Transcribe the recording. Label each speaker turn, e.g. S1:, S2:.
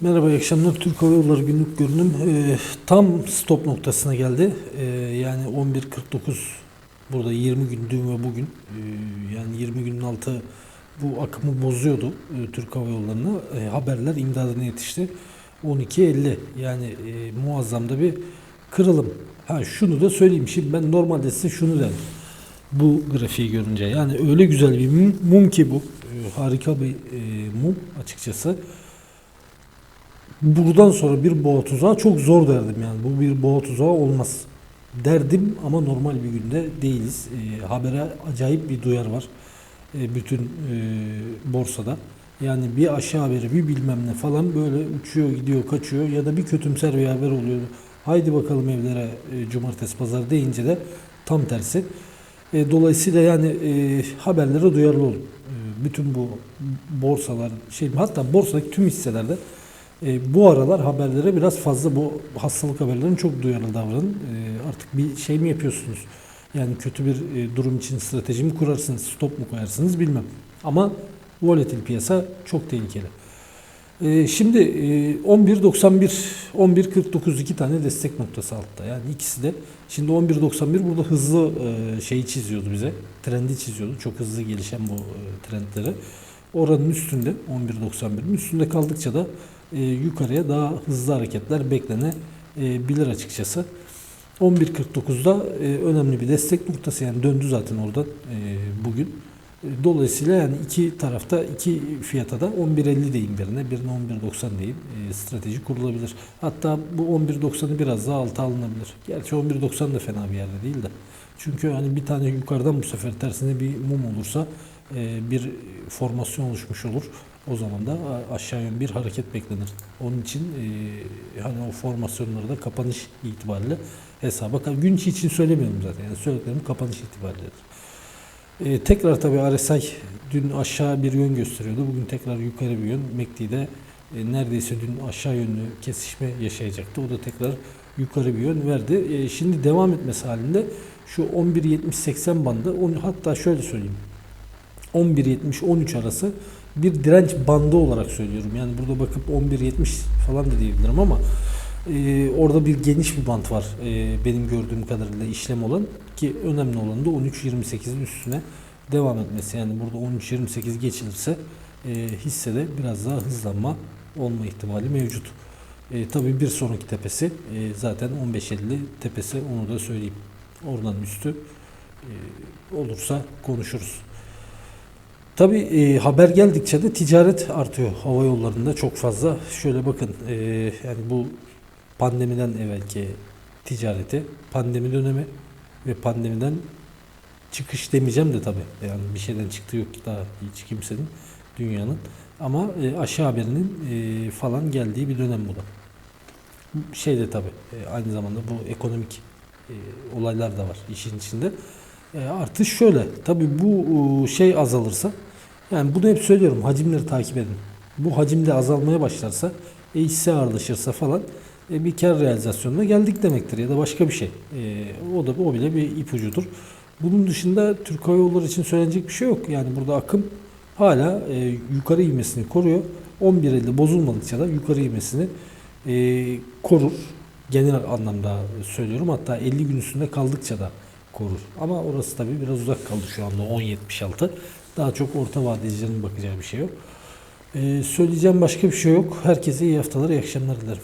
S1: Merhaba, iyi akşamlar. Türk Hava Yolları günlük görünüm e, tam stop noktasına geldi. E, yani 11.49 burada 20 gün dün ve bugün e, yani 20 günün altı bu akımı bozuyordu e, Türk Hava Yolları'na. E, haberler imdadına yetişti. 12.50 yani e, muazzam da bir kırılım. Ha şunu da söyleyeyim. Şimdi ben normalde size şunu derim. Bu grafiği görünce yani öyle güzel bir mum, mum ki bu. E, harika bir e, mum açıkçası buradan sonra bir boğa tuzağı çok zor derdim yani. Bu bir boğa tuzağı olmaz derdim ama normal bir günde değiliz. E, habere acayip bir duyar var e, bütün e, borsada. Yani bir aşağı haberi bir bilmem ne falan böyle uçuyor gidiyor kaçıyor ya da bir kötümser bir haber oluyor. Haydi bakalım evlere e, cumartesi pazar deyince de tam tersi. E, dolayısıyla yani e, haberlere duyarlı olun. E, bütün bu borsalar şey hatta borsadaki tüm hisselerde e, bu aralar haberlere biraz fazla bu hastalık haberlerine çok duyarlı davranın. E, artık bir şey mi yapıyorsunuz? Yani kötü bir e, durum için strateji mi kurarsınız, stop mu koyarsınız bilmem. Ama volatil piyasa çok tehlikeli. E, şimdi e, 11.91, 11.49 iki tane destek noktası altta. Yani ikisi de şimdi 11.91 burada hızlı e, şeyi çiziyordu bize. Trendi çiziyordu. Çok hızlı gelişen bu e, trendleri. Oranın üstünde 11.91'in üstünde kaldıkça da e, yukarıya daha hızlı hareketler beklenebilir açıkçası. 11.49'da e, önemli bir destek noktası yani döndü zaten oradan e, bugün. E, Dolayısıyla yani iki tarafta iki fiyata da 11.50 deyin birine, birine 11.90 deyin. E, strateji kurulabilir. Hatta bu 11.90'ı biraz daha alta alınabilir. Gerçi 11.90 da fena bir yerde değil de. Çünkü hani bir tane yukarıdan bu sefer tersine bir mum olursa e, bir formasyon oluşmuş olur. O zaman da aşağı yön bir hareket beklenir. Onun için e, hani o formasyonları da kapanış itibariyle hesaba gün içi için söylemiyorum zaten. Yani söylediklerim kapanış itibariyle. E, tekrar tabii RSI dün aşağı bir yön gösteriyordu. Bugün tekrar yukarı bir yön. MACD'de e, neredeyse dün aşağı yönlü kesişme yaşayacaktı. O da tekrar yukarı bir yön verdi. E, şimdi devam etmesi halinde şu 11.70-80 bandı onu hatta şöyle söyleyeyim. 11.70-13 arası bir direnç bandı olarak söylüyorum. Yani burada bakıp 11.70 falan da diyebilirim ama e, orada bir geniş bir bant var e, benim gördüğüm kadarıyla işlem olan ki önemli olan da 13.28'in üstüne devam etmesi. Yani burada 13.28 geçilirse e, hissede biraz daha hızlanma olma ihtimali mevcut. E, tabii bir sonraki tepesi e, zaten 15.50 tepesi onu da söyleyeyim. Oradan üstü e, olursa konuşuruz. Tabii e, haber geldikçe de ticaret artıyor hava yollarında çok fazla. Şöyle bakın e, yani bu pandemiden evvelki ticareti, pandemi dönemi ve pandemiden çıkış demeyeceğim de tabii. Yani bir şeyden çıktı yok daha hiç kimsenin dünyanın. Ama e, aşağı haberinin e, falan geldiği bir dönem bu da. Şey de tabii e, aynı zamanda bu ekonomik e, olaylar da var işin içinde. E, artış şöyle. Tabii bu e, şey azalırsa yani bunu hep söylüyorum. Hacimleri takip edin. Bu hacimde azalmaya başlarsa e, hisse ağırlaşırsa falan e, bir kar realizasyonuna geldik demektir ya da başka bir şey. E, o da o bile bir ipucudur. Bunun dışında Türk Hava Yolları için söylenecek bir şey yok. Yani burada akım hala e, yukarı ivmesini koruyor. 11.50 bozulmadıkça da yukarı ivmesini e, korur. Genel anlamda söylüyorum. Hatta 50 gün üstünde kaldıkça da korur. Ama orası tabii biraz uzak kaldı şu anda 10.76. Daha çok orta vadecilerin bakacağı bir şey yok. E, söyleyeceğim başka bir şey yok. Herkese iyi haftalar, iyi akşamlar dilerim.